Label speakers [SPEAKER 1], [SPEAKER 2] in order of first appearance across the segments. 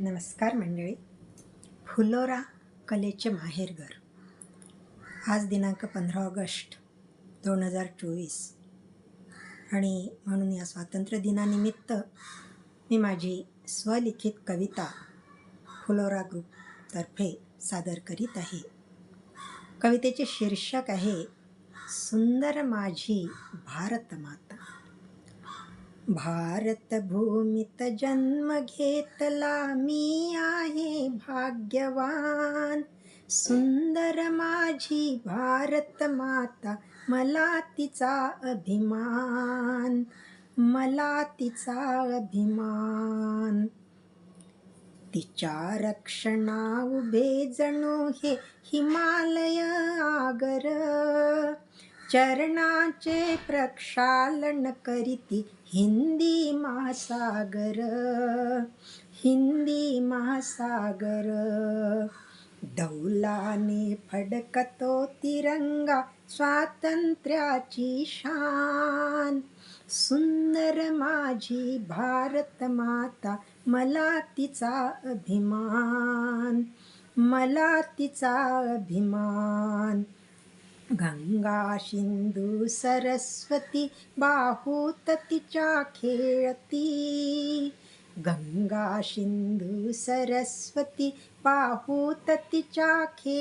[SPEAKER 1] नमस्कार मंडळी. फुलोरा कलेचे माहेरघर. आज दिनांक पंधरा ऑगस्ट दोन हजार चोवीस. आणि म्हणून या स्वातंत्र्य दिनानिमित्त मी माझी स्वलिखित कविता फुलोरा ग्रुपतर्फे सादर करीत आहे. कवितेचे शीर्षक आहे सुंदर माझी भारत माता भारतभूमीत जन्म घेतला मी आहे भाग्यवान. सुंदर माझी भारत माता मला तिचा अभिमान मला तिचा अभिमान. तिच्या रक्षणा उभे जणू हे हिमालय आगर. चरणाचे प्रक्षालन करीती हिंदी महासागर हिंदी महासागर. डौलाने फडकतो तिरंगा स्वातंत्र्याची शान. सुंदर माझी भारत माता मला तिचा अभिमान मला तिचा अभिमान. गङ्गा सिन्दू सरस्वती बाहू तति चखेळति गङ्गा सिन्दु सरस्वती बाहू तति चाखे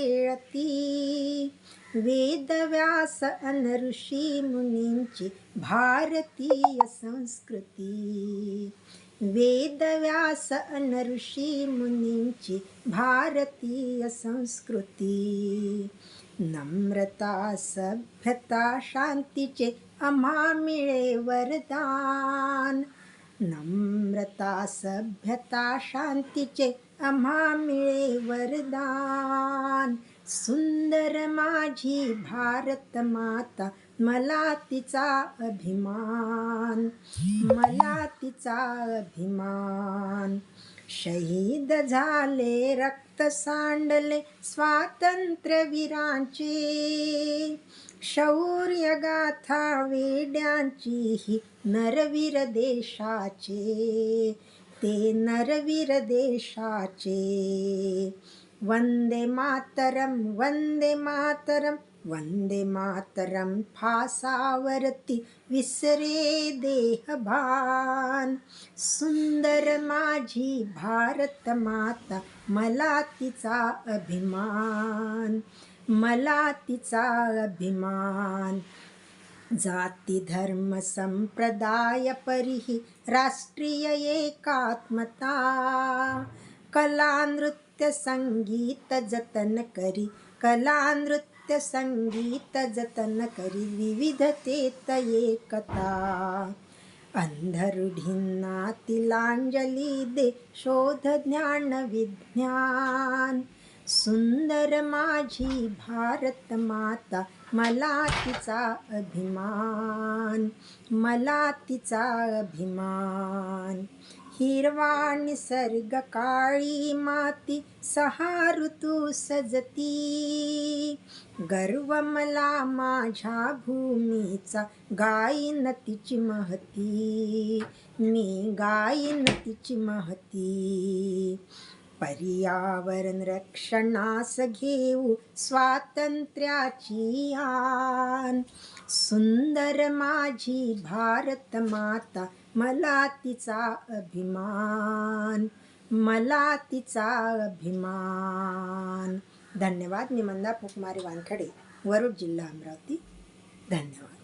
[SPEAKER 1] वेदव्यासनऋषिमुनि भारतीयसंस्कृतिः वेदव्यास अन ऋषी मुनींची भारतीय संस्कृती. नम्रता सभ्यता शांतीचे अमामिळे वरदान. नम्रता सभ्यता शांतीचे अमामिळे वरदान. सुंदर माझी भारत माता मला तिचा अभिमान मला तिचा अभिमान. शहीद झाले रक्त सांडले स्वातंत्र्यवीरांचे. शौर्य गाथा वेड्यांची ही नरवीर देशाचे. ते नरवीर देशाचे. वन्दे मातरं वन्दे मातरं वन्दे मातरं फासावरति विसरे देहभान। सुंदर माझी भारत माता मला तिचा अभिमान मला तिचा अभिमान। जाती धर्म संप्रदाय परिही राष्ट्रीय एकात्मता। कला नृत्य संगीत जतन करी कला नृत्य संगीत जतन करी विविधतेत एकता. अंधरुढींना तिलांजली दे शोध ज्ञान विज्ञान. सुंदर माझी भारत माता मला तिचा अभिमान मला तिचा अभिमान. हिरवा निसर्ग काळी माती सहा ऋतू सजती. गर्व मला माझ्या भूमीचा गाईन तिची महती. मी गाईन तिची महती. पर्यावरण रक्षणास घेऊ स्वातंत्र्याची आन. सुंदर माझी भारत माता मला तिचा अभिमान मला तिचा अभिमान. धन्यवाद मी मंदा पुकमारी वानखडे वरुड जिल्हा अमरावती. धन्यवाद.